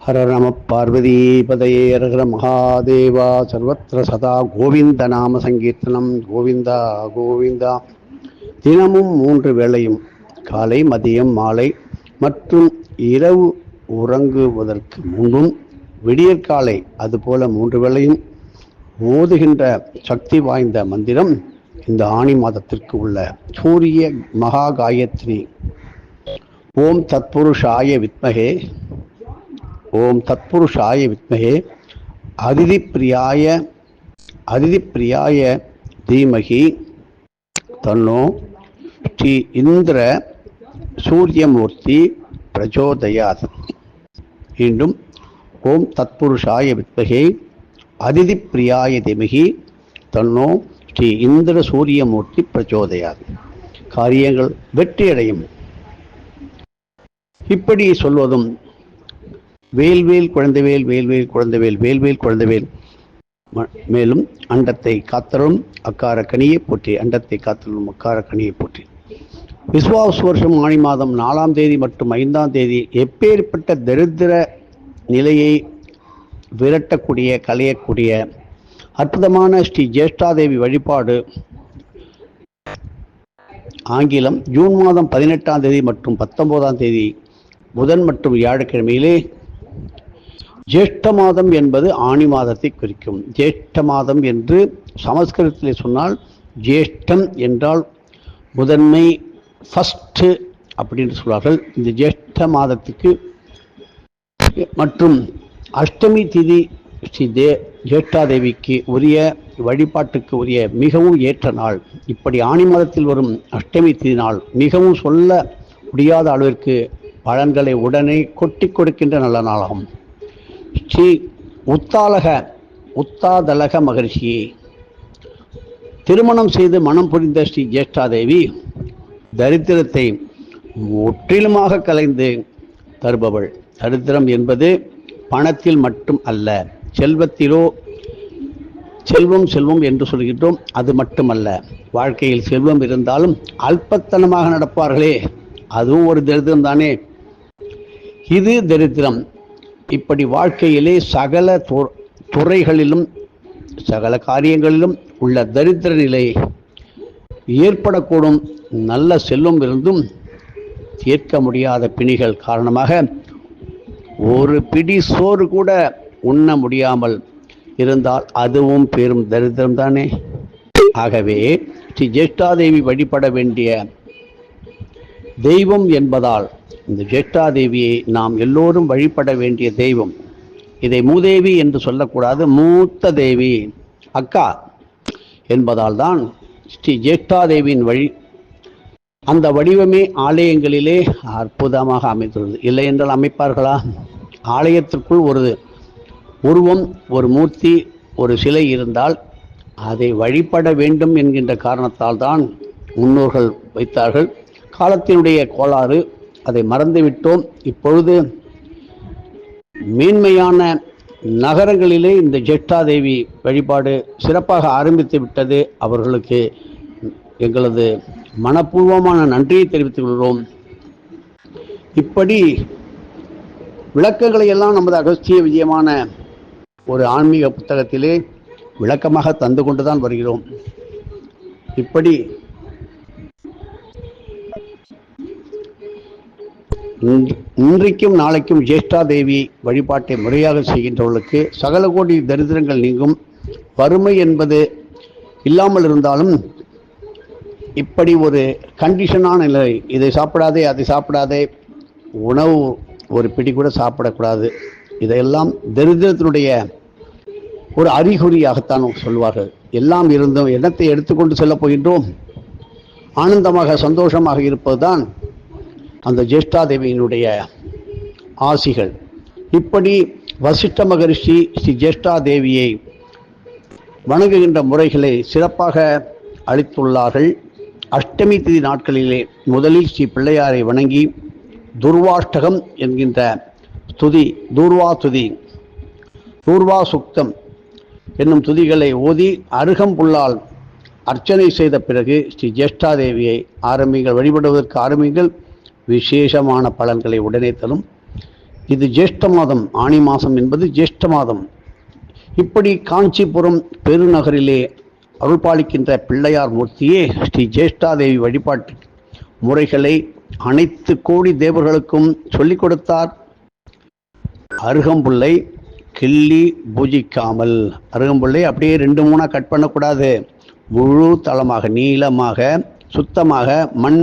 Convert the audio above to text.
ஹர நம பார்வதி ஹர மகாதேவா சர்வத்திர சதா கோவிந்த நாம சங்கீர்த்தனம் கோவிந்தா கோவிந்தா தினமும் மூன்று வேளையும் காலை மதியம் மாலை மற்றும் இரவு உறங்குவதற்கு முன்பும் விடியற்காலை அதுபோல மூன்று வேளையும் ஓதுகின்ற சக்தி வாய்ந்த மந்திரம் இந்த ஆணி மாதத்திற்கு உள்ள சூரிய மகா காயத்ரி ஓம் தத்புருஷாய வித்மகே. ஓம் தத்புருஷாய வித்மகே. அதிதி பிரியாய அதிதி பிரியாய தீமகி தன்னோ ஸ்ரீ இந்திர சூரியமூர்த்தி பிரச்சோதயாத் மீண்டும் ஓம் தத்புருஷாய வித்மகே. அதிதி பிரியாய திமகி தன்னோ ஸ்ரீ இந்திர சூரியமூர்த்தி பிரச்சோதயாத் காரியங்கள் வெற்றியடையும். இப்படி சொல்வதும் வேல்வேல் குழந்தைவேல் வேல்வேல் குழந்தைவேல் வேல்வேல் குழந்தைவேல் ம- மேலும் அண்டத்தை காத்தலும் அக்கார கனியை போற்றி அண்டத்தை காத்தலும் அக்கார கனியை போற்றி. விஸ்வாஸ் வருஷம் ஆணி மாதம் நாலாம் தேதி மற்றும் ஐந்தாம் தேதி எப்பேற்பட்ட தரித்திர நிலையை விரட்டக்கூடிய கலையக்கூடிய அற்புதமான ஸ்ரீ ஜேஷ்டாதேவி வழிபாடு ஆங்கிலம் ஜூன் மாதம் பதினெட்டாம் தேதி மற்றும் பத்தொன்பதாம் தேதி புதன் மற்றும் வியாழக்கிழமையிலே ஜேஷ்ட மாதம் என்பது ஆணி மாதத்தை குறிக்கும். ஜேஷ்ட மாதம் என்று சமஸ்கிருதத்திலே சொன்னால் ஜேஷ்டம் என்றால் முதன்மை ஃபஸ்ட்டு அப்படின்னு சொல்வார்கள். இந்த ஜேஷ்ட மாதத்துக்கு மற்றும் அஷ்டமி திதி ஸ்ரீ தே ஜேஷ்டாதேவிக்கு உரிய வழிபாட்டுக்கு உரிய மிகவும் ஏற்ற நாள். இப்படி ஆணி மாதத்தில் வரும் அஷ்டமி திதி நாள் மிகவும் சொல்ல முடியாத அளவிற்கு பலன்களை உடனே கொட்டி கொடுக்கின்ற நல்ல நாளாகும். ஸ்ரீ உத்தாலக உத்தாதலக மகரிஷி திருமணம் செய்து மனம் புரிந்த ஸ்ரீ ஜேஷ்டாதேவி தரித்திரத்தை முற்றிலுமாக கலைந்து தருபவள். தரித்திரம் என்பது பணத்தில் மட்டும் அல்ல செல்வத்திலோ செல்வம் செல்வம் என்று சொல்கின்றோம் அது மட்டுமல்ல. வாழ்க்கையில் செல்வம் இருந்தாலும் அல்பத்தனமாக நடப்பார்களே அதுவும் ஒரு தரித்திரம் தானே. இது தரித்திரம். இப்படி வாழ்க்கையிலே சகல து- துறைகளிலும் சகல காரியங்களிலும் உள்ள தரித்திர நிலை ஏற்படக்கூடும். நல்ல செல்வம் இருந்தும் தீர்க்க முடியாத பிணிகள் காரணமாக ஒரு பிடி சோறு கூட உண்ண முடியாமல் இருந்தால் அதுவும் பெரும் தரித்திரம் தானே. ஆகவே ஸ்ரீ ஜேஷ்டாதேவி வழிபட வேண்டிய தெய்வம் என்பதால் இந்த ஜேஷ்டாதேவியை நாம் எல்லோரும் வழிபட வேண்டிய தெய்வம். இதை மூதேவி என்று சொல்லக்கூடாது மூத்த தேவி அக்கா என்பதால் தான் ஸ்ரீ ஜேஷ்டாதேவியின் வழி அந்த வடிவமே ஆலயங்களிலே அற்புதமாக அமைத்துள்ளது இல்லை என்றால் அமைப்பார்களா? ஆலயத்திற்குள் ஒரு உருவம் ஒரு மூர்த்தி ஒரு சிலை இருந்தால் அதை வழிபட வேண்டும் என்கின்ற காரணத்தால் தான் முன்னோர்கள் வைத்தார்கள். காலத்தினுடைய கோளாறு அதை மறந்துவிட்டோம். இப்பொழுது மேன்மையான நகரங்களிலே இந்த ஜெட்டாதேவி வழிபாடு சிறப்பாக ஆரம்பித்து விட்டது. அவர்களுக்கு எங்களது மனப்பூர்வமான நன்றியை தெரிவித்துக் கொள்கிறோம். இப்படி விளக்கங்களை எல்லாம் நமது அகஸ்திய விஜயமான ஒரு ஆன்மீக புத்தகத்திலே விளக்கமாக தந்து கொண்டுதான் வருகிறோம். இப்படி இன்றைக்கும் நாளைக்கும் ஜேஷ்டா தேவி வழிபாட்டை முறையாக செய்கின்றவர்களுக்கு சகல கோடி தரித்திரங்கள் நீங்கும். வறுமை என்பது இல்லாமல் இருந்தாலும் இப்படி ஒரு கண்டிஷனான நிலை இதை சாப்பிடாதே அதை சாப்பிடாதே உணவு ஒரு பிடி கூட சாப்பிடக்கூடாது. இதையெல்லாம் தரித்திரத்தினுடைய ஒரு அறிகுறியாகத்தான் சொல்வார்கள். எல்லாம் இருந்தும் எண்ணத்தை எடுத்துக்கொண்டு செல்லப் போகின்றோம்? ஆனந்தமாக சந்தோஷமாக இருப்பதுதான் அந்த ஜேஷ்டாதேவியினுடைய ஆசிகள். இப்படி வசிஷ்ட மகரிஷி ஸ்ரீ ஜேஷ்டாதேவியை வணங்குகின்ற முறைகளை சிறப்பாக அளித்துள்ளார்கள். அஷ்டமி திதி நாட்களிலே முதலில் ஸ்ரீ பிள்ளையாரை வணங்கி துர்வாஷ்டகம் என்கின்ற துதி தூர்வா துதி தூர்வா சுக்தம் என்னும் துதிகளை ஓதி அருகம்புல்லால் அர்ச்சனை செய்த பிறகு ஸ்ரீ ஜேஷ்டாதேவியை ஆரம்பிங்கள் வழிபடுவதற்கு ஆரம்பிங்கள் விசேஷமான பலன்களை உடனே தரும். இது ஜேஷ்ட மாதம் ஆணி மாதம் என்பது ஜேஷ்ட மாதம். இப்படி காஞ்சிபுரம் பெருநகரிலே அருள்பாலிக்கின்ற பிள்ளையார் மூர்த்தியே ஸ்ரீ ஜேஷ்டாதேவி வழிபாட்டு முறைகளை அனைத்து கோடி தேவர்களுக்கும் சொல்லிக் கொடுத்தார். அருகம்புல்லை கிள்ளி பூஜிக்காமல். அருகம்புல்லை அப்படியே ரெண்டு மூணாக கட் பண்ணக்கூடாது. முழு தளமாக நீளமாக சுத்தமாக மண்